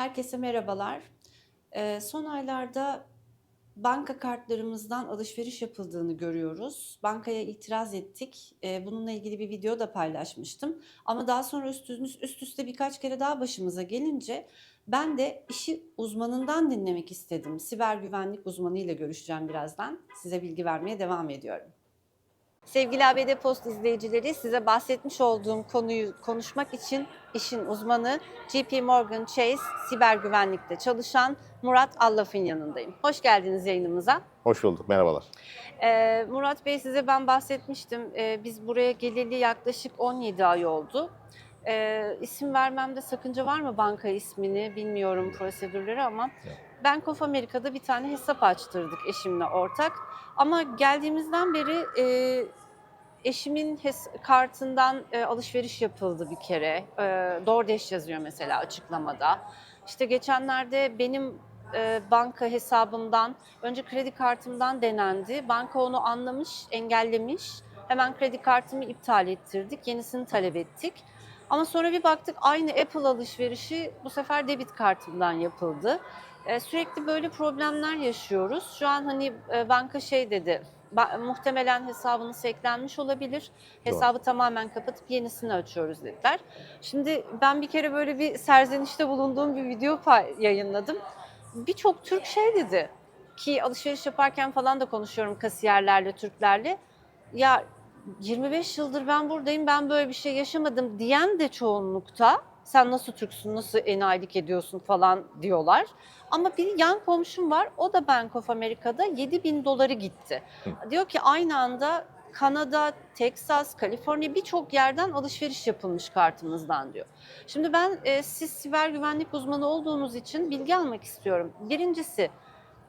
Herkese merhabalar. Ee, son aylarda banka kartlarımızdan alışveriş yapıldığını görüyoruz. Bankaya itiraz ettik. Ee, bununla ilgili bir video da paylaşmıştım. Ama daha sonra üst, üst üste birkaç kere daha başımıza gelince ben de işi uzmanından dinlemek istedim. Siber güvenlik uzmanıyla görüşeceğim birazdan. Size bilgi vermeye devam ediyorum. Sevgili ABD Post izleyicileri size bahsetmiş olduğum konuyu konuşmak için işin uzmanı JP Morgan Chase siber güvenlikte çalışan Murat Allaf'ın yanındayım. Hoş geldiniz yayınımıza. Hoş bulduk, merhabalar. Ee, Murat Bey size ben bahsetmiştim. Ee, biz buraya geleli yaklaşık 17 ay oldu. Ee, isim vermemde sakınca var mı banka ismini bilmiyorum prosedürleri ama. Bank of America'da bir tane hesap açtırdık eşimle ortak. Ama geldiğimizden beri e, eşimin hes- kartından e, alışveriş yapıldı bir kere. E, DoorDash yazıyor mesela açıklamada. İşte geçenlerde benim e, banka hesabımdan, önce kredi kartımdan denendi. Banka onu anlamış, engellemiş. Hemen kredi kartımı iptal ettirdik, yenisini talep ettik. Ama sonra bir baktık aynı Apple alışverişi bu sefer debit kartımdan yapıldı. E, sürekli böyle problemler yaşıyoruz. Şu an hani e, banka şey dedi, muhtemelen hesabınız eklenmiş olabilir. Hesabı tamamen kapatıp yenisini açıyoruz dediler. Şimdi ben bir kere böyle bir serzenişte bulunduğum bir video yayınladım. Birçok Türk şey dedi ki alışveriş yaparken falan da konuşuyorum kasiyerlerle, Türklerle. Ya 25 yıldır ben buradayım, ben böyle bir şey yaşamadım diyen de çoğunlukta sen nasıl Türksün, nasıl enayilik ediyorsun falan diyorlar. Ama bir yan komşum var, o da Bank of America'da 7 bin doları gitti. Diyor ki aynı anda Kanada, Texas, Kaliforniya birçok yerden alışveriş yapılmış kartımızdan diyor. Şimdi ben e, siz siber güvenlik uzmanı olduğunuz için bilgi almak istiyorum. Birincisi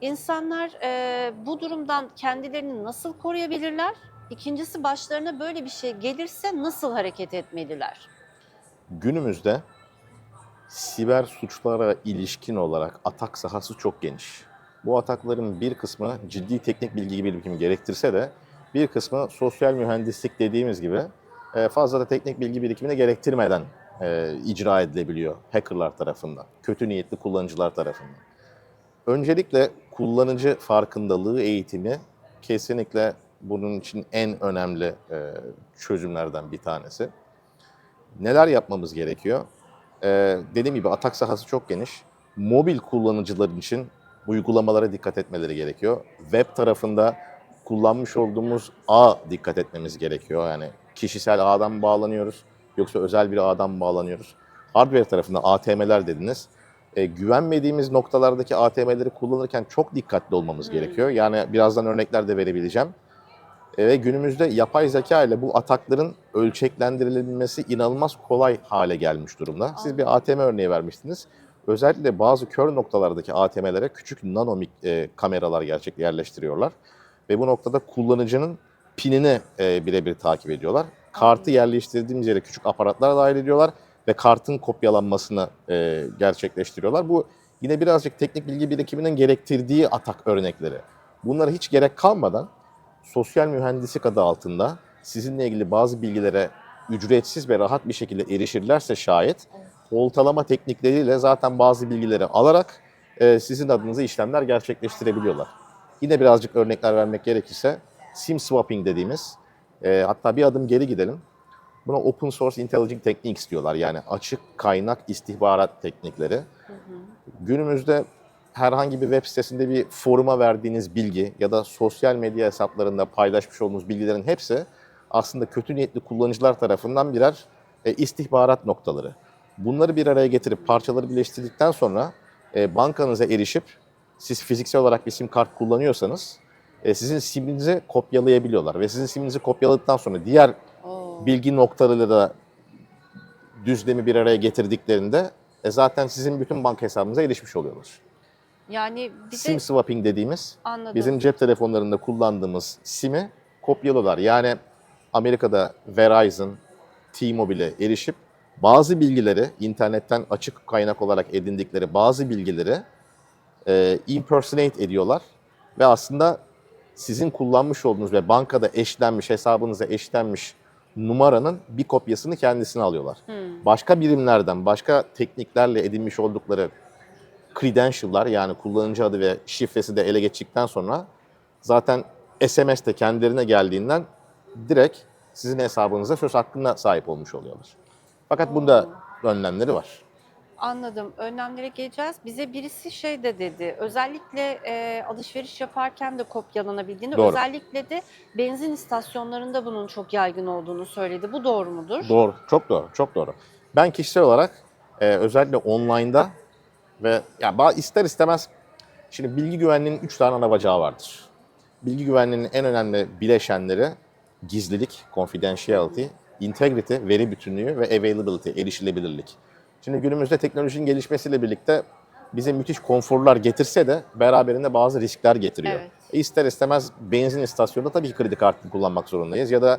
insanlar e, bu durumdan kendilerini nasıl koruyabilirler? İkincisi başlarına böyle bir şey gelirse nasıl hareket etmeliler? Günümüzde siber suçlara ilişkin olarak atak sahası çok geniş. Bu atakların bir kısmı ciddi teknik bilgi birikimi gerektirse de bir kısmı sosyal mühendislik dediğimiz gibi e, fazla da teknik bilgi birikimini gerektirmeden e, icra edilebiliyor hackerlar tarafından, kötü niyetli kullanıcılar tarafından. Öncelikle kullanıcı farkındalığı eğitimi kesinlikle bunun için en önemli e, çözümlerden bir tanesi. Neler yapmamız gerekiyor? Ee, dediğim gibi atak sahası çok geniş. Mobil kullanıcılar için uygulamalara dikkat etmeleri gerekiyor. Web tarafında kullanmış olduğumuz ağ dikkat etmemiz gerekiyor. Yani kişisel ağdan bağlanıyoruz yoksa özel bir ağdan bağlanıyoruz? Hardware tarafında ATM'ler dediniz. Ee, güvenmediğimiz noktalardaki ATM'leri kullanırken çok dikkatli olmamız Hmm. gerekiyor. Yani birazdan örnekler de verebileceğim. E, Ve günümüzde yapay zeka ile bu atakların ölçeklendirilmesi inanılmaz kolay hale gelmiş durumda. Siz bir ATM örneği vermiştiniz. Özellikle bazı kör noktalardaki ATM'lere küçük nanomik e, kameralar gerçek yerleştiriyorlar. Ve bu noktada kullanıcının pinini e, birebir takip ediyorlar. Kartı yerleştirdiğimiz yere küçük aparatlar dahil ediyorlar ve kartın kopyalanmasını e, gerçekleştiriyorlar. Bu yine birazcık teknik bilgi birikiminin gerektirdiği atak örnekleri. Bunlara hiç gerek kalmadan sosyal mühendislik adı altında sizinle ilgili bazı bilgilere ücretsiz ve rahat bir şekilde erişirlerse şayet oltalama teknikleriyle zaten bazı bilgileri alarak e, sizin adınıza işlemler gerçekleştirebiliyorlar. Yine birazcık örnekler vermek gerekirse SIM swapping dediğimiz e, hatta bir adım geri gidelim. Buna open source intelligence techniques diyorlar. Yani açık kaynak istihbarat teknikleri. Günümüzde herhangi bir web sitesinde bir foruma verdiğiniz bilgi ya da sosyal medya hesaplarında paylaşmış olduğunuz bilgilerin hepsi aslında kötü niyetli kullanıcılar tarafından birer e, istihbarat noktaları. Bunları bir araya getirip parçaları birleştirdikten sonra e, bankanıza erişip siz fiziksel olarak bir sim kart kullanıyorsanız e, sizin siminizi kopyalayabiliyorlar ve sizin siminizi kopyaladıktan sonra diğer Oo. bilgi noktalarıyla da düzlemi bir araya getirdiklerinde e, zaten sizin bütün banka hesabınıza erişmiş oluyorlar. Yani bir SIM de swapping dediğimiz anladım. bizim cep telefonlarında kullandığımız SIM'i kopyalıyorlar. Yani Amerika'da Verizon, T-Mobile'e erişip bazı bilgileri internetten açık kaynak olarak edindikleri bazı bilgileri e, impersonate ediyorlar ve aslında sizin kullanmış olduğunuz ve bankada eşlenmiş, hesabınıza eşlenmiş numaranın bir kopyasını kendisine alıyorlar. Hmm. Başka birimlerden, başka tekniklerle edinmiş oldukları credential'lar yani kullanıcı adı ve şifresi de ele geçtikten sonra zaten SMS de kendilerine geldiğinden direkt sizin hesabınıza söz hakkına sahip olmuş oluyorlar. Fakat bunda önlemleri var. Anladım. Önlemlere geleceğiz. Bize birisi şey de dedi. Özellikle e, alışveriş yaparken de kopyalanabildiğini, Doğru. özellikle de benzin istasyonlarında bunun çok yaygın olduğunu söyledi. Bu doğru mudur? Doğru, çok doğru, çok doğru. Ben kişisel olarak e, özellikle online'da ve ya ba- ister istemez şimdi bilgi güvenliğinin üç tane ana bacağı vardır. Bilgi güvenliğinin en önemli bileşenleri gizlilik, confidentiality, integrity, veri bütünlüğü ve availability, erişilebilirlik. Şimdi günümüzde teknolojinin gelişmesiyle birlikte bize müthiş konforlar getirse de beraberinde bazı riskler getiriyor. Evet. E ister istemez benzin istasyonunda tabii ki kredi kartını kullanmak zorundayız ya da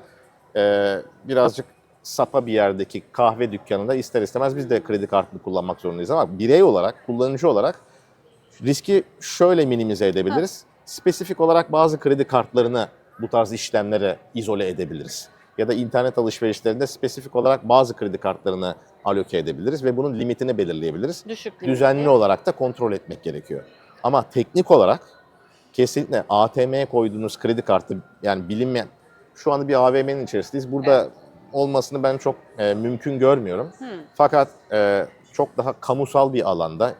e, birazcık sapa bir yerdeki kahve dükkanında ister istemez biz de kredi kartını kullanmak zorundayız ama birey olarak, kullanıcı olarak riski şöyle minimize edebiliriz. Spesifik olarak bazı kredi kartlarını bu tarz işlemlere izole edebiliriz. Ya da internet alışverişlerinde spesifik olarak bazı kredi kartlarını aloke edebiliriz ve bunun limitini belirleyebiliriz. Düşük Düzenli limitli. olarak da kontrol etmek gerekiyor. Ama teknik olarak kesinlikle ATM'ye koyduğunuz kredi kartı yani bilinmeyen şu anda bir AVM'nin içerisindeyiz. Burada Evet. Olmasını ben çok e, mümkün görmüyorum. Hı. Fakat e, çok daha kamusal bir alanda,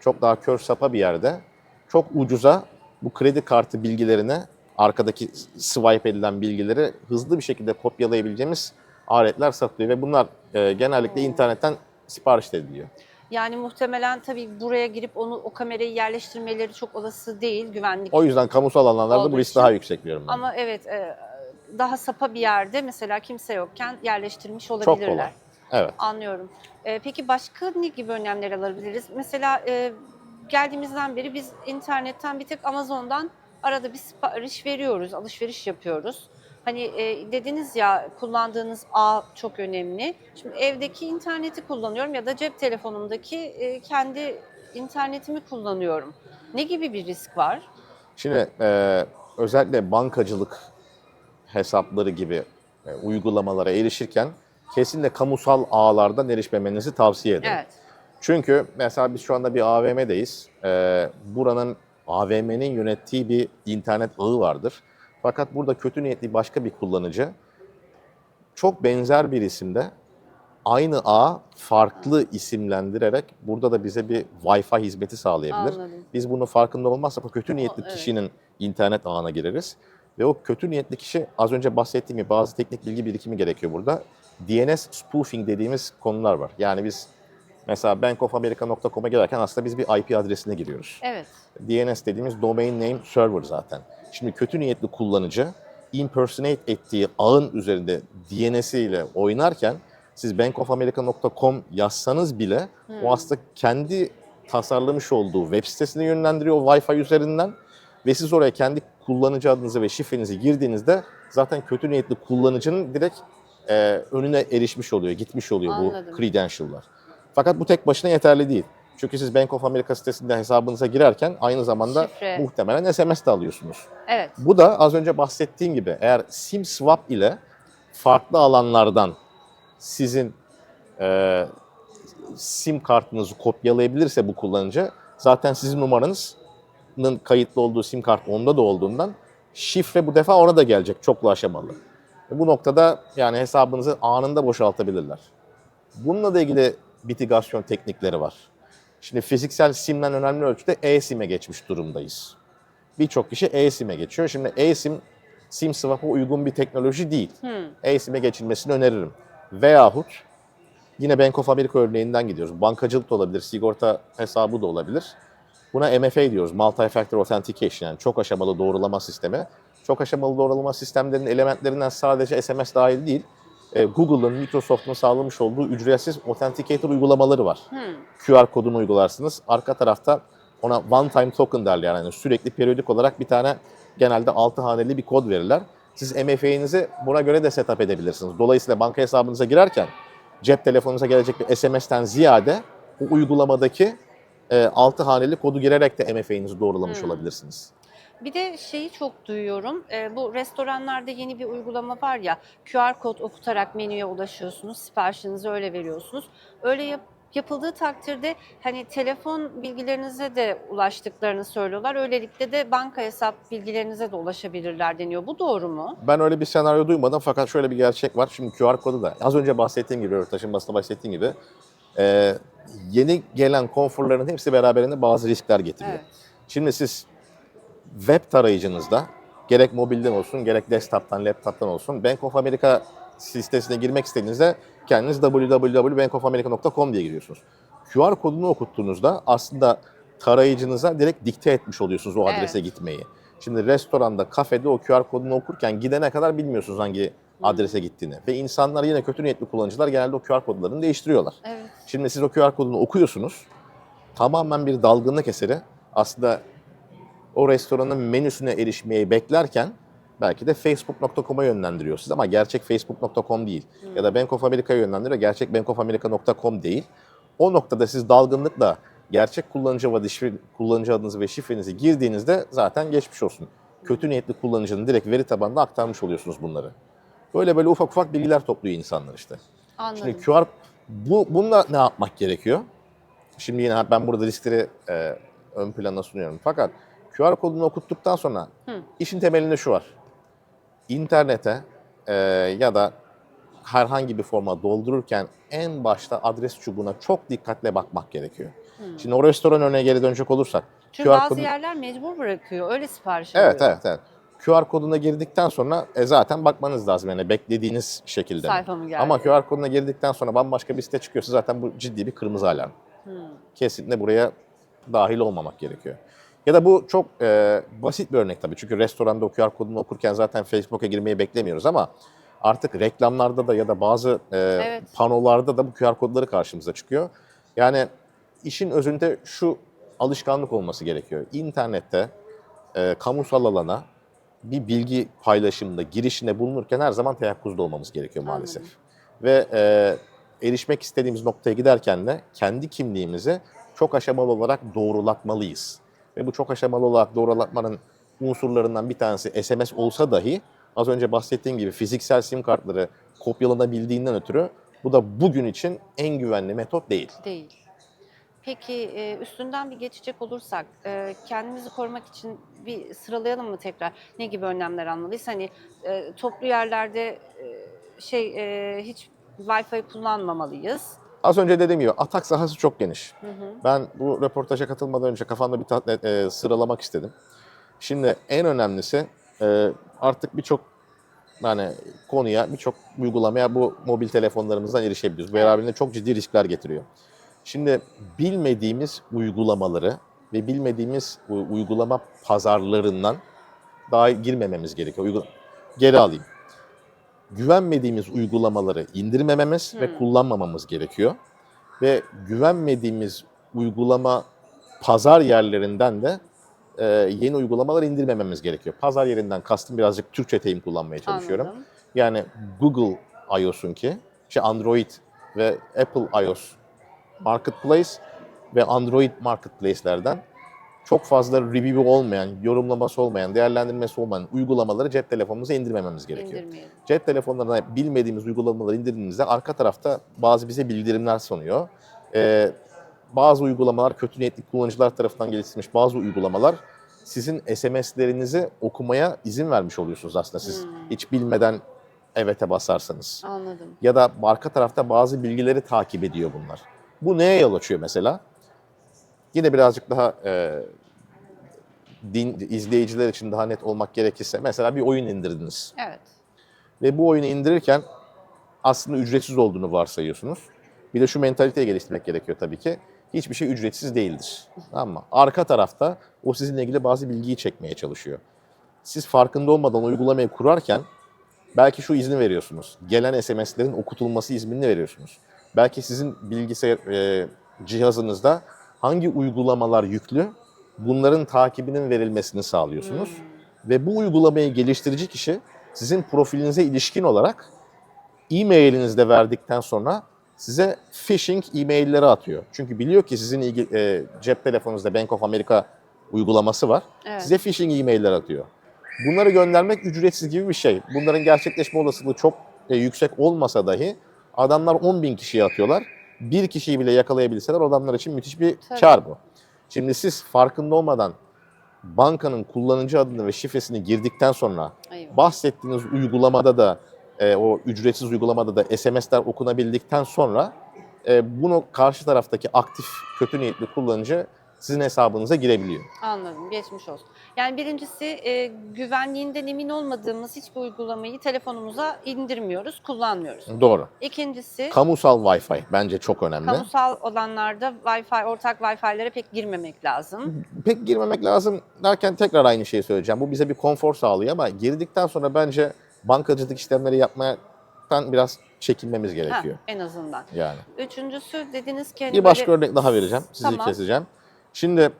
çok daha kör sapa bir yerde çok ucuza bu kredi kartı bilgilerini, arkadaki swipe edilen bilgileri hızlı bir şekilde kopyalayabileceğimiz aletler satılıyor ve bunlar e, genellikle Hmm. internetten sipariş ediliyor. Yani muhtemelen tabii buraya girip onu o kamerayı yerleştirmeleri çok olası değil güvenlik. O yüzden kamusal alanlarda bu risk daha yüksek diyorum ben. Ama evet e, daha sapa bir yerde mesela kimse yokken yerleştirmiş Çok olabilirler. kolay. Evet. Anlıyorum. Ee, peki başka ne gibi önlemler alabiliriz? Mesela e, geldiğimizden beri biz internetten bir tek Amazon'dan arada bir sipariş veriyoruz, alışveriş yapıyoruz. Hani e, dediniz ya kullandığınız ağ çok önemli. Şimdi evdeki interneti kullanıyorum ya da cep telefonumdaki e, kendi internetimi kullanıyorum. Ne gibi bir risk var? Şimdi e, özellikle bankacılık hesapları gibi e, uygulamalara erişirken kesinlikle kamusal ağlardan erişmemenizi tavsiye ederim. Evet. Çünkü mesela biz şu anda bir AVM'deyiz. Ee, buranın AVM'nin yönettiği bir internet ağı vardır. Fakat burada kötü niyetli başka bir kullanıcı çok benzer bir isimde aynı ağ farklı isimlendirerek burada da bize bir Wi-Fi hizmeti sağlayabilir. Anladım. Biz bunun farkında olmazsak o kötü niyetli evet. kişinin internet ağına gireriz. Ve o kötü niyetli kişi az önce bahsettiğim gibi bazı teknik bilgi birikimi gerekiyor burada. DNS spoofing dediğimiz konular var. Yani biz mesela bankofamerica.com'a girerken aslında biz bir IP adresine giriyoruz. Evet. DNS dediğimiz domain name server zaten. Şimdi kötü niyetli kullanıcı impersonate ettiği ağın üzerinde DNS ile oynarken siz bankofamerica.com yazsanız bile Hmm. o aslında kendi tasarlamış olduğu web sitesine yönlendiriyor o Wi-Fi üzerinden ve siz oraya kendi kullanıcı adınızı ve şifrenizi girdiğinizde zaten kötü niyetli kullanıcının direkt e, önüne erişmiş oluyor, gitmiş oluyor Anladım. bu credential'lar. Fakat bu tek başına yeterli değil. Çünkü siz Bank of America sitesinde hesabınıza girerken aynı zamanda Şifre. muhtemelen SMS de alıyorsunuz. Evet. Bu da az önce bahsettiğim gibi eğer SIM swap ile farklı alanlardan sizin e, SIM kartınızı kopyalayabilirse bu kullanıcı zaten sizin numaranızın kayıtlı olduğu SIM kart onda da olduğundan şifre bu defa ona da gelecek çoklu aşamalı. E, Bu noktada yani hesabınızı anında boşaltabilirler. Bununla da ilgili mitigasyon teknikleri var. Şimdi fiziksel SIM'den önemli ölçüde e-SIM'e geçmiş durumdayız. Birçok kişi e-SIM'e geçiyor. Şimdi e-SIM, SIM swap'a uygun bir teknoloji değil. Hmm. e-SIM'e geçilmesini öneririm. Veyahut yine Bank of America örneğinden gidiyoruz. Bankacılık da olabilir, sigorta hesabı da olabilir. Buna MFA diyoruz, Multi-Factor Authentication yani çok aşamalı doğrulama sistemi. Çok aşamalı doğrulama sistemlerinin elementlerinden sadece SMS dahil değil, e, Google'ın, Microsoft'un sağlamış olduğu ücretsiz Authenticator uygulamaları var. Hmm. QR kodunu uygularsınız. Arka tarafta ona one time token derler yani sürekli periyodik olarak bir tane genelde 6 haneli bir kod verirler. Siz MFA'nizi buna göre de setup edebilirsiniz. Dolayısıyla banka hesabınıza girerken cep telefonunuza gelecek bir SMS'ten ziyade o uygulamadaki e, 6 haneli kodu girerek de MFA'nizi doğrulamış Hmm. olabilirsiniz. Bir de şeyi çok duyuyorum. e, bu restoranlarda yeni bir uygulama var ya. QR kod okutarak menüye ulaşıyorsunuz. Siparişinizi öyle veriyorsunuz. Öyle yap- yapıldığı takdirde hani telefon bilgilerinize de ulaştıklarını söylüyorlar. Öylelikle de banka hesap bilgilerinize de ulaşabilirler deniyor. Bu doğru mu? Ben öyle bir senaryo duymadım fakat şöyle bir gerçek var. Şimdi QR kodu da az önce bahsettiğim gibi, röportajın başında bahsettiğim gibi e, yeni gelen konforların hepsi beraberinde bazı riskler getiriyor. Evet. Şimdi siz web tarayıcınızda gerek mobilden olsun gerek desktop'tan, laptop'tan olsun Bank of America sitesine girmek istediğinizde kendiniz www.bankofamerica.com diye giriyorsunuz. QR kodunu okuttuğunuzda aslında tarayıcınıza direkt dikte etmiş oluyorsunuz o adrese Evet. gitmeyi. Şimdi restoranda, kafede o QR kodunu okurken gidene kadar bilmiyorsunuz hangi adrese gittiğini. Ve insanlar yine kötü niyetli kullanıcılar genelde o QR kodlarını değiştiriyorlar. Evet. Şimdi siz o QR kodunu okuyorsunuz. Tamamen bir dalgınlık eseri. Aslında o restoranın menüsüne erişmeyi beklerken belki de facebook.com'a yönlendiriyor sizi ama gerçek facebook.com değil. Ya da Bank of America'ya yönlendiriyor. Gerçek bankofamerica.com değil. O noktada siz dalgınlıkla gerçek kullanıcı, şifre- kullanıcı adınızı ve şifrenizi girdiğinizde zaten geçmiş olsun. Kötü niyetli kullanıcının direkt veri tabanına aktarmış oluyorsunuz bunları. Böyle böyle ufak ufak bilgiler topluyor insanlar işte. Anladım. Şimdi QR bu bununla ne yapmak gerekiyor? Şimdi yine ben burada riskleri e, ön plana sunuyorum. Fakat QR kodunu okuttuktan sonra Hı. işin temelinde şu var. İnternete e, ya da herhangi bir forma doldururken en başta adres çubuğuna çok dikkatle bakmak gerekiyor. Şimdi o restoran örneğe geri dönecek olursak. Çünkü QR bazı kodu- yerler mecbur bırakıyor. Öyle sipariş Evet alıyor. evet evet. QR koduna girdikten sonra e, zaten bakmanız lazım yani beklediğiniz şekilde. Sayfa mı geldi? Ama QR koduna girdikten sonra bambaşka bir site çıkıyorsa zaten bu ciddi bir kırmızı alarm. Hmm. Kesinlikle buraya dahil olmamak gerekiyor. Ya da bu çok e, basit bir örnek tabii. Çünkü restoranda o QR kodunu okurken zaten Facebook'a girmeyi beklemiyoruz ama artık reklamlarda da ya da bazı e, Evet. panolarda da bu QR kodları karşımıza çıkıyor. Yani işin özünde şu alışkanlık olması gerekiyor. İnternette e, kamusal alana bir bilgi paylaşımında, girişinde bulunurken her zaman teyakkuzda olmamız gerekiyor maalesef. Anladım. Ve e, erişmek istediğimiz noktaya giderken de kendi kimliğimizi çok aşamalı olarak doğrulatmalıyız. Ve bu çok aşamalı olarak doğrulatmanın unsurlarından bir tanesi SMS olsa dahi az önce bahsettiğim gibi fiziksel sim kartları kopyalanabildiğinden ötürü bu da bugün için en güvenli metot değil. Değil. Peki e, üstünden bir geçecek olursak e, kendimizi korumak için bir sıralayalım mı tekrar? Ne gibi önlemler almalıyız? Hani e, toplu yerlerde şey hiç Wi-Fi kullanmamalıyız. Az önce dediğim gibi atak sahası çok geniş. Hı hı. Ben bu röportaja katılmadan önce kafamda bir ta- e, sıralamak istedim. Şimdi en önemlisi e, artık birçok yani konuya, birçok uygulamaya bu mobil telefonlarımızdan erişebiliyoruz. Bu beraberinde çok ciddi riskler getiriyor. Şimdi bilmediğimiz uygulamaları ve bilmediğimiz uygulama pazarlarından daha girmememiz gerekiyor. Uygu- Geri alayım. Güvenmediğimiz uygulamaları indirmememiz ve Hmm. kullanmamamız gerekiyor. Ve güvenmediğimiz uygulama pazar yerlerinden de e, yeni uygulamalar indirmememiz gerekiyor. Pazar yerinden kastım birazcık Türkçe terim kullanmaya çalışıyorum. Anladım. Yani Google iOS'un ki, işte Android ve Apple iOS Marketplace ve Android Marketplace'lerden çok fazla review olmayan, yorumlaması olmayan, değerlendirmesi olmayan uygulamaları cep telefonumuza indirmememiz gerekiyor. Cep telefonlarına bilmediğimiz uygulamaları indirdiğinizde arka tarafta bazı bize bildirimler sunuyor. Ee, bazı uygulamalar kötü niyetli kullanıcılar tarafından geliştirilmiş bazı uygulamalar sizin SMS'lerinizi okumaya izin vermiş oluyorsunuz aslında siz Hmm. hiç bilmeden evet'e basarsanız. Anladım. Ya da arka tarafta bazı bilgileri takip ediyor bunlar. Bu neye yol açıyor mesela? Yine birazcık daha e, din, izleyiciler için daha net olmak gerekirse mesela bir oyun indirdiniz. Evet. Ve bu oyunu indirirken aslında ücretsiz olduğunu varsayıyorsunuz. Bir de şu mentaliteyi geliştirmek gerekiyor tabii ki. Hiçbir şey ücretsiz değildir. Ama arka tarafta o sizinle ilgili bazı bilgiyi çekmeye çalışıyor. Siz farkında olmadan uygulamayı kurarken belki şu izni veriyorsunuz. Gelen SMS'lerin okutulması iznini veriyorsunuz. Belki sizin bilgisayar e, cihazınızda hangi uygulamalar yüklü bunların takibinin verilmesini sağlıyorsunuz. Hmm. Ve bu uygulamayı geliştirici kişi sizin profilinize ilişkin olarak e-mailinizde verdikten sonra size phishing e-mailleri atıyor. Çünkü biliyor ki sizin ilgi, e, cep telefonunuzda Bank of America uygulaması var. Evet. Size phishing e-mailler atıyor. Bunları göndermek ücretsiz gibi bir şey. Bunların gerçekleşme olasılığı çok e, yüksek olmasa dahi adamlar 10 bin kişiye atıyorlar. bir kişiyi bile yakalayabilseler o adamlar için müthiş bir Tabii. kar bu. Şimdi siz farkında olmadan bankanın kullanıcı adını ve şifresini girdikten sonra Eyvah. bahsettiğiniz uygulamada da e, o ücretsiz uygulamada da SMS'ler okunabildikten sonra e, bunu karşı taraftaki aktif kötü niyetli kullanıcı sizin hesabınıza girebiliyor. Anladım, geçmiş olsun. Yani birincisi e, güvenliğinden emin olmadığımız hiçbir uygulamayı telefonumuza indirmiyoruz, kullanmıyoruz. Doğru. İkincisi, Kamusal Wi-Fi bence çok önemli. kamusal olanlarda Wi-Fi, ortak Wi-Fi'lere pek girmemek lazım. Pek girmemek lazım derken tekrar aynı şeyi söyleyeceğim. Bu bize bir konfor sağlıyor ama girdikten sonra bence bankacılık işlemleri yapmaktan biraz çekinmemiz Ha, gerekiyor. en azından. Yani. Üçüncüsü dediniz ki hani Bir başka böyle- örnek daha vereceğim. Sizi Tamam. keseceğim. Şimdi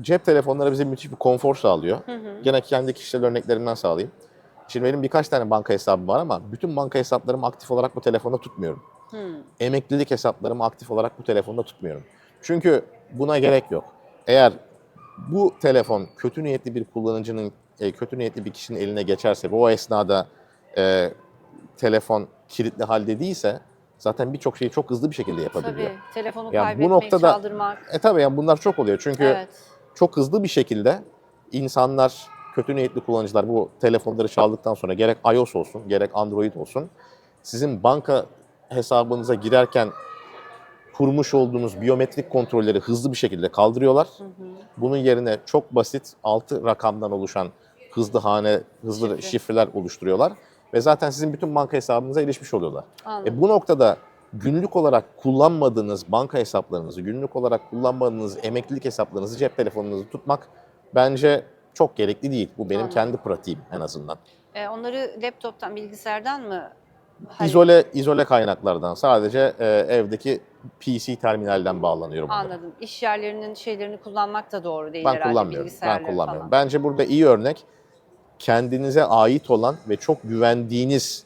cep telefonları bize müthiş bir konfor sağlıyor. Hı hı. Gene kendi kişisel örneklerimden sağlayayım. Şimdi benim birkaç tane banka hesabım var ama bütün banka hesaplarımı aktif olarak bu telefonda tutmuyorum. Hı. Emeklilik hesaplarımı aktif olarak bu telefonda tutmuyorum. Çünkü buna gerek yok. Eğer bu telefon kötü niyetli bir kullanıcının, e, kötü niyetli bir kişinin eline geçerse ve o esnada e, telefon kilitli halde değilse zaten birçok şeyi çok hızlı bir şekilde yapabiliyor. Tabii, telefonu Ya bu kaybetmek, noktada- çaldırmak. E tabii yani bunlar çok oluyor çünkü Evet. çok hızlı bir şekilde insanlar, kötü niyetli kullanıcılar bu telefonları çaldıktan sonra gerek iOS olsun, gerek Android olsun, sizin banka hesabınıza girerken kurmuş olduğunuz biyometrik kontrolleri hızlı bir şekilde kaldırıyorlar. Hı hı. Bunun yerine çok basit 6 rakamdan oluşan hızlı hane, hızlı Şifre. şifreler oluşturuyorlar ve zaten sizin bütün banka hesabınıza erişmiş oluyorlar. Anladım. E bu noktada günlük olarak kullanmadığınız banka hesaplarınızı, günlük olarak kullanmadığınız emeklilik hesaplarınızı cep telefonunuzu tutmak bence çok gerekli değil. Bu benim Anladım. kendi pratiğim en azından. E, onları laptoptan, bilgisayardan mı? hallet- İzole izole kaynaklardan sadece e, evdeki PC terminalden bağlanıyorum. onlara. Anladım. İş yerlerinin şeylerini kullanmak da doğru değil Ben herhalde. kullanmıyorum. Ben kullanmıyorum. falan. Bence burada iyi örnek kendinize ait olan ve çok güvendiğiniz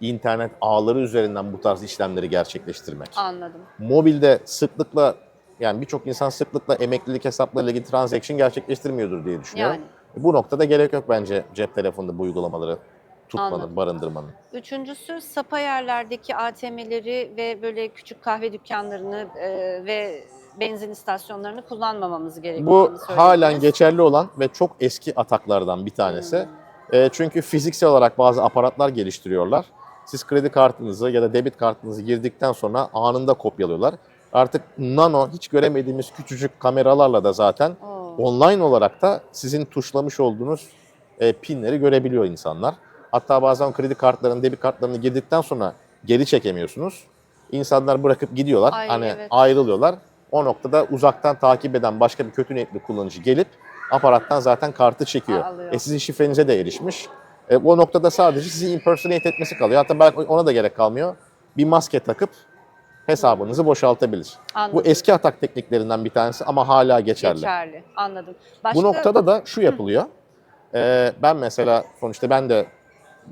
internet ağları üzerinden bu tarz işlemleri gerçekleştirmek. Anladım. mobilde sıklıkla yani birçok insan sıklıkla emeklilik hesaplarıyla ilgili transaction gerçekleştirmiyordur diye düşünüyorum. Yani. Bu noktada gerek yok bence cep telefonunda bu uygulamaları tutmanın, Anladım. barındırmanın. Üçüncüsü sapa yerlerdeki ATM'leri ve böyle küçük kahve dükkanlarını e, ve benzin istasyonlarını kullanmamamız gerektiğini Bu halen geçerli olan ve çok eski ataklardan bir tanesi. Hmm. E, çünkü fiziksel olarak bazı aparatlar geliştiriyorlar. Siz kredi kartınızı ya da debit kartınızı girdikten sonra anında kopyalıyorlar. Artık nano hiç göremediğimiz küçücük kameralarla da zaten Oo. online olarak da sizin tuşlamış olduğunuz e, pinleri görebiliyor insanlar. Hatta bazen kredi kartlarını, debit kartlarını girdikten sonra geri çekemiyorsunuz. İnsanlar bırakıp gidiyorlar. Ay, hani evet. ayrılıyorlar. O noktada uzaktan takip eden başka bir kötü niyetli kullanıcı gelip aparattan zaten kartı çekiyor. Alıyor. E sizin şifrenize de erişmiş. E, o noktada sadece sizi impersonate etmesi kalıyor. Hatta belki ona da gerek kalmıyor. Bir maske takıp hesabınızı boşaltabilir. Anladım. Bu eski atak tekniklerinden bir tanesi ama hala geçerli. Geçerli. Anladım. Başka... Bu noktada da şu yapılıyor. Ee, ben mesela sonuçta ben de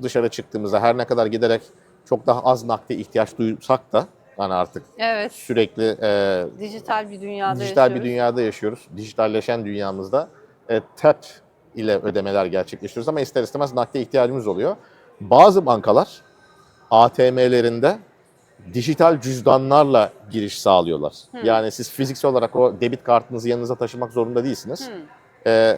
dışarı çıktığımızda her ne kadar giderek çok daha az nakde ihtiyaç duysak da yani artık Evet. sürekli e, Dijital bir dünyada dijital yaşıyoruz. bir dünyada yaşıyoruz. Dijitalleşen dünyamızda e, tap ile ödemeler gerçekleştiriyoruz ama ister istemez nakde ihtiyacımız oluyor. Bazı bankalar ATM'lerinde dijital cüzdanlarla giriş sağlıyorlar. Hmm. Yani siz fiziksel olarak o debit kartınızı yanınıza taşımak zorunda değilsiniz. Hmm. Ee,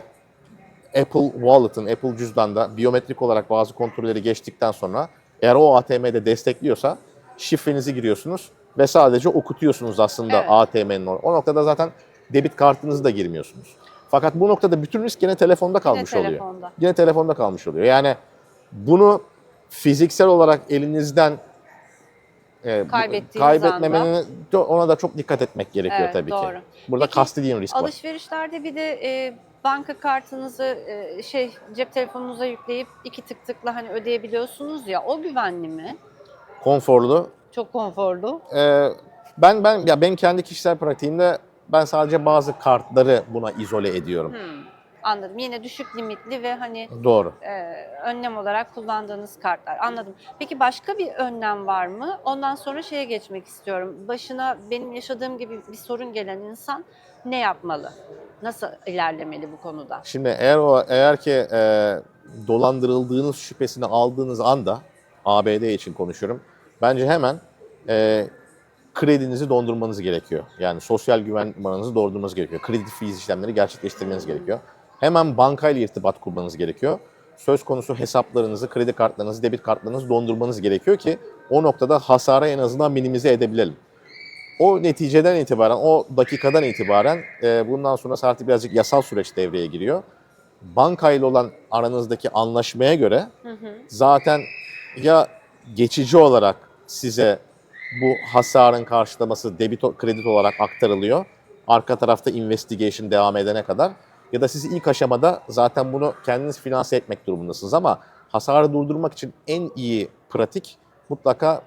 Apple Wallet'ın, Apple cüzdanda biyometrik olarak bazı kontrolleri geçtikten sonra eğer o ATM'de destekliyorsa şifrenizi giriyorsunuz ve sadece okutuyorsunuz aslında Evet. ATM'nin o. Noktada zaten debit kartınızı da girmiyorsunuz. Fakat bu noktada bütün risk gene telefonda kalmış Yine oluyor. telefonda. Yine telefonda kalmış oluyor. Yani bunu fiziksel olarak elinizden e, kaybetmemenin ona da çok dikkat etmek gerekiyor Evet, tabii doğru. ki. Burada Peki, kasti değil risk var. Alışverişlerde bir de e, banka kartınızı e, şey cep telefonunuza yükleyip iki tık tıkla hani ödeyebiliyorsunuz ya o güvenli mi? Konforlu, Çok konforlu. Ee, ben ben ya benim kendi kişisel pratiğimde ben sadece bazı kartları buna izole ediyorum. Hmm, anladım. Yine düşük limitli ve hani Doğru. e, önlem olarak kullandığınız kartlar. Anladım. Peki başka bir önlem var mı? Ondan sonra şeye geçmek istiyorum. Başına benim yaşadığım gibi bir sorun gelen insan ne yapmalı? Nasıl ilerlemeli bu konuda? Şimdi eğer o eğer ki e, dolandırıldığınız şüphesini aldığınız anda ABD için konuşuyorum. Bence hemen e, kredinizi dondurmanız gerekiyor. Yani sosyal güvenlik numaranızı doldurmanız gerekiyor. Kredi freeze işlemleri gerçekleştirmeniz gerekiyor. Hemen bankayla irtibat kurmanız gerekiyor. Söz konusu hesaplarınızı, kredi kartlarınızı, debit kartlarınızı dondurmanız gerekiyor ki o noktada hasarı en azından minimize edebilelim. O neticeden itibaren, o dakikadan itibaren e, bundan sonra artık birazcık yasal süreç devreye giriyor. Bankayla olan aranızdaki anlaşmaya göre Hı hı. zaten ya geçici olarak size bu hasarın karşılaması debit kredi olarak aktarılıyor. Arka tarafta investigation devam edene kadar ya da siz ilk aşamada zaten bunu kendiniz finanse etmek durumundasınız ama hasarı durdurmak için en iyi pratik mutlaka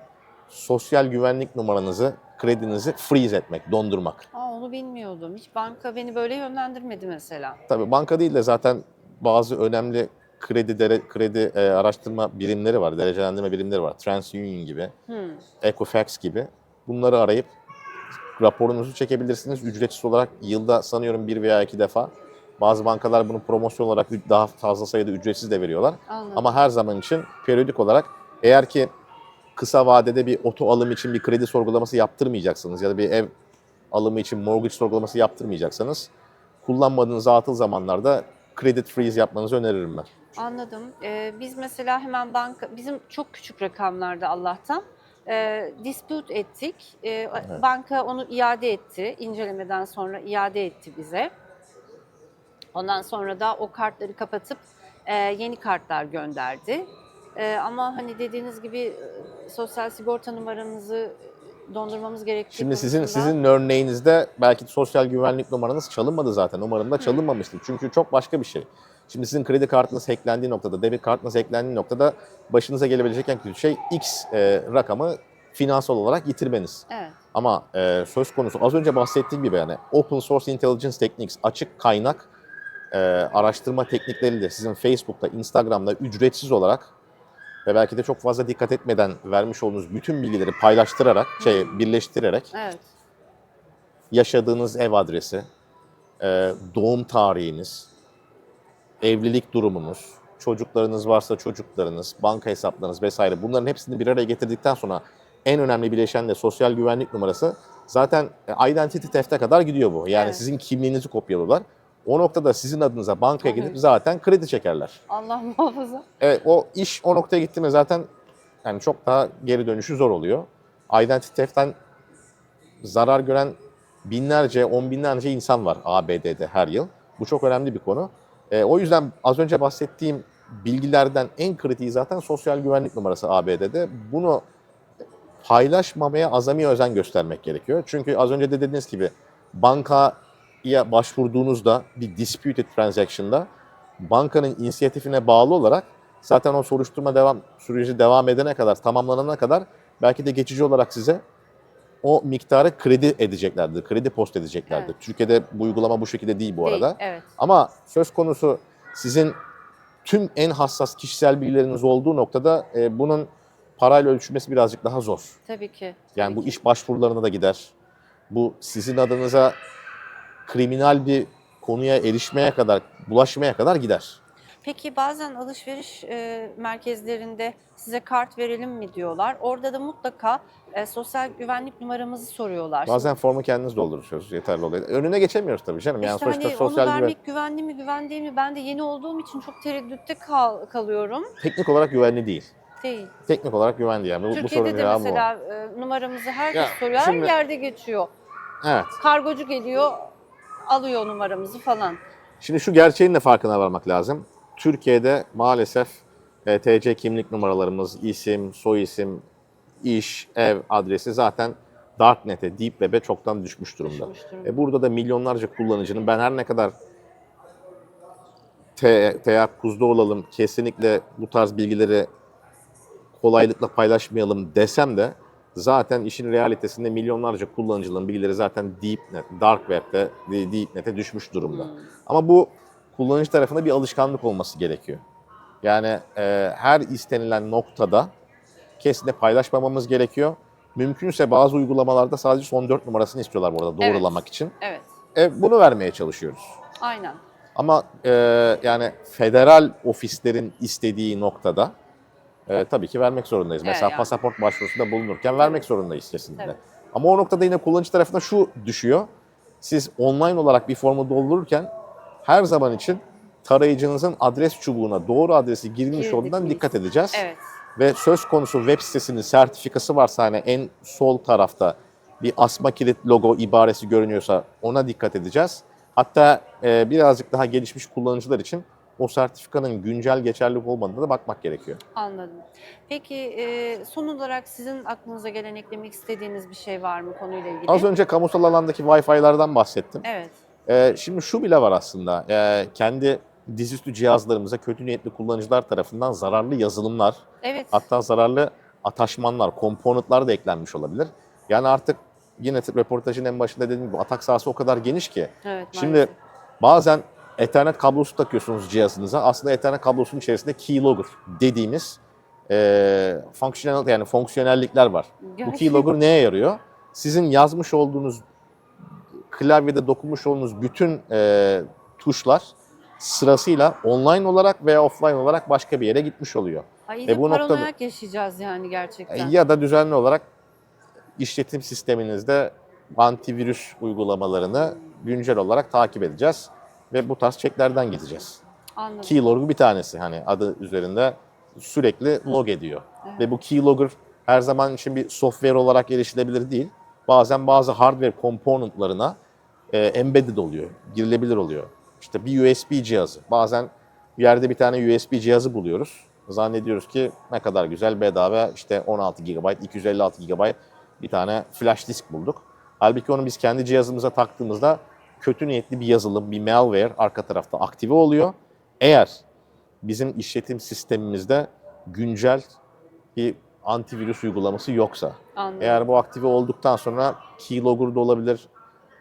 sosyal güvenlik numaranızı, kredinizi freeze etmek, dondurmak. Aa, onu bilmiyordum. Hiç banka beni böyle yönlendirmedi mesela. Tabii banka değil de zaten bazı önemli kredi dere- kredi e, araştırma birimleri var, derecelendirme birimleri var. TransUnion gibi, Hı. Equifax gibi. Bunları arayıp raporunuzu çekebilirsiniz. Ücretsiz olarak yılda sanıyorum bir veya iki defa. Bazı bankalar bunu promosyon olarak daha fazla sayıda ücretsiz de veriyorlar. Anladım. Ama her zaman için periyodik olarak eğer ki kısa vadede bir oto alım için bir kredi sorgulaması yaptırmayacaksınız ya da bir ev alımı için mortgage sorgulaması yaptırmayacaksanız kullanmadığınız atıl zamanlarda credit freeze yapmanızı öneririm ben. Anladım. Ee, biz mesela hemen banka, bizim çok küçük rakamlarda Allah'tan e, dispute ettik. Ee, Banka onu iade etti. İncelemeden sonra iade etti bize. Ondan sonra da o kartları kapatıp e, yeni kartlar gönderdi. E, ama hani dediğiniz gibi e, sosyal sigorta numaranızı dondurmamız gerektiği Şimdi sizin konusunda- sizin örneğinizde belki sosyal güvenlik numaranız çalınmadı zaten. Umarım da çalınmamıştır. Çünkü çok başka bir şey. Şimdi sizin kredi kartınız hacklendiği noktada, debit kartınız hacklendiği noktada başınıza gelebilecek en kötü şey X e, rakamı finansal olarak yitirmeniz. Evet. Ama e, söz konusu az önce bahsettiğim gibi yani open source intelligence techniques, açık kaynak e, araştırma teknikleri de sizin Facebook'ta, Instagram'da ücretsiz olarak ve belki de çok fazla dikkat etmeden vermiş olduğunuz bütün bilgileri paylaştırarak, şey birleştirerek Evet. yaşadığınız ev adresi, e, doğum tarihiniz, evlilik durumunuz, çocuklarınız varsa çocuklarınız, banka hesaplarınız vesaire bunların hepsini bir araya getirdikten sonra en önemli bileşen de sosyal güvenlik numarası. Zaten e, identity theft'e kadar gidiyor bu. Yani Evet. sizin kimliğinizi kopyalıyorlar. O noktada sizin adınıza bankaya gidip zaten kredi çekerler. Allah muhafaza. Evet o iş o noktaya gitti mi zaten yani çok daha geri dönüşü zor oluyor. Identity theft'ten zarar gören binlerce, on binlerce insan var ABD'de her yıl. Bu çok önemli bir konu. E, o yüzden az önce bahsettiğim bilgilerden en kritiği zaten sosyal güvenlik numarası ABD'de. Bunu paylaşmamaya azami özen göstermek gerekiyor. Çünkü az önce de dediğiniz gibi bankaya başvurduğunuzda bir disputed transaction'da bankanın inisiyatifine bağlı olarak zaten o soruşturma devam süreci devam edene kadar, tamamlanana kadar belki de geçici olarak size o miktarı kredi edeceklerdir, kredi post edeceklerdir. Evet. Türkiye'de bu uygulama bu şekilde değil bu Değil, arada. Evet. Ama söz konusu sizin tüm en hassas kişisel bilgileriniz olduğu noktada e, bunun parayla ölçülmesi birazcık daha zor. Tabii ki. Yani tabii bu ki. iş başvurularına da gider. Bu sizin adınıza kriminal bir konuya erişmeye kadar, bulaşmaya kadar gider. Peki bazen alışveriş e, merkezlerinde size kart verelim mi diyorlar. Orada da mutlaka e, sosyal güvenlik numaramızı soruyorlar. Bazen formu kendiniz doldurursunuz yeterli oluyor. Önüne geçemiyoruz tabii canım. Yani işte sonuçta hani sosyal onu güven vermek güvenli mi güven değil mi? Ben de yeni olduğum için çok tereddütte kal- kalıyorum. teknik olarak güvenli değil. Değil. Teknik olarak güvenli yani. Bu, bu Türkiye'de de cevabı o. mesela e, numaramızı herkes Ya, soruyor. şimdi- Her yerde geçiyor. Evet. Kargocu geliyor, alıyor numaramızı falan. Şimdi şu gerçeğin de farkına varmak lazım. Türkiye'de maalesef e, TC kimlik numaralarımız, isim, soy isim, iş, ev adresi zaten Darknet'e, Deep Web'e çoktan düşmüş durumda. Düşmüş durumda. E, burada da milyonlarca kullanıcının ben her ne kadar te, teyakkuzda olalım, kesinlikle bu tarz bilgileri kolaylıkla paylaşmayalım desem de zaten işin realitesinde milyonlarca kullanıcının bilgileri zaten DeepNet, Dark Web'de, DeepNet'e düşmüş durumda. Hmm. Ama bu kullanıcı tarafında bir alışkanlık olması gerekiyor. Yani e, her istenilen noktada kesinlikle paylaşmamamız gerekiyor. Mümkünse bazı uygulamalarda sadece son dört numarasını istiyorlar bu arada Evet. doğrulamak için. Evet, E, bunu vermeye çalışıyoruz. aynen. Ama e, yani federal ofislerin istediği noktada e, tabii ki vermek zorundayız. Evet, Mesela yani. pasaport başvurusunda bulunurken vermek zorundayız kesinlikle. Tabii. Ama o noktada yine kullanıcı tarafına şu düşüyor. Siz online olarak bir formu doldururken her zaman için tarayıcınızın adres çubuğuna doğru adresi girmiş Girdik olduğundan miyiz? dikkat edeceğiz. Evet. Ve söz konusu web sitesinin sertifikası varsa hani en sol tarafta bir asma kilit logo ibaresi görünüyorsa ona dikkat edeceğiz. Hatta e, birazcık daha gelişmiş kullanıcılar için o sertifikanın güncel geçerli olmadığına da bakmak gerekiyor. Anladım. Peki e, son olarak sizin aklınıza gelen eklemek istediğiniz bir şey var mı konuyla ilgili? Az önce kamusal alandaki Wi-Fi'lardan bahsettim. Evet. Ee, şimdi şu bile var aslında. Ee, kendi dizüstü cihazlarımıza kötü niyetli kullanıcılar tarafından zararlı yazılımlar, Evet. hatta zararlı ataşmanlar, komponentler de eklenmiş olabilir. Yani artık yine röportajın en başında dediğim gibi atak sahası o kadar geniş ki. evet Şimdi maalesef. bazen Ethernet kablosu takıyorsunuz cihazınıza. Aslında Ethernet kablosunun içerisinde keylogger dediğimiz e, fonksiyonel yani fonksiyonellikler var. Bu Gerçekten- keylogger neye yarıyor? Sizin yazmış olduğunuz klavyede dokunmuş olduğunuz bütün e, tuşlar sırasıyla online olarak veya offline olarak başka bir yere gitmiş oluyor. Ay, E, bu noktada- yaşayacağız yani gerçekten. Ya da düzenli olarak işletim sisteminizde antivirüs uygulamalarını güncel olarak takip edeceğiz ve bu tarz çeklerden gideceğiz. Anladım. Keylogger bir tanesi hani adı üzerinde sürekli log ediyor. Evet. Ve bu keylogger her zaman için bir software olarak erişilebilir değil. Bazen bazı hardware komponentlarına e, embedded oluyor, girilebilir oluyor. İşte bir USB cihazı. Bazen bir yerde bir tane USB cihazı buluyoruz. Zannediyoruz ki ne kadar güzel bedava işte 16 GB, 256 GB bir tane flash disk bulduk. Halbuki onu biz kendi cihazımıza taktığımızda kötü niyetli bir yazılım, bir malware arka tarafta aktive oluyor. Eğer bizim işletim sistemimizde güncel bir antivirüs uygulaması yoksa, Anladım. eğer bu aktive olduktan sonra keylogger da olabilir,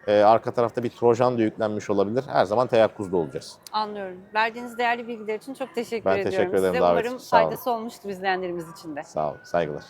e, arka tarafta bir trojan da yüklenmiş olabilir. Her zaman teyakkuzda olacağız. Anlıyorum. Verdiğiniz değerli bilgiler için çok teşekkür Ben ediyorum teşekkür ederim size. davet Umarım faydası olmuştur izleyenlerimiz için de. Sağ olun, saygılar.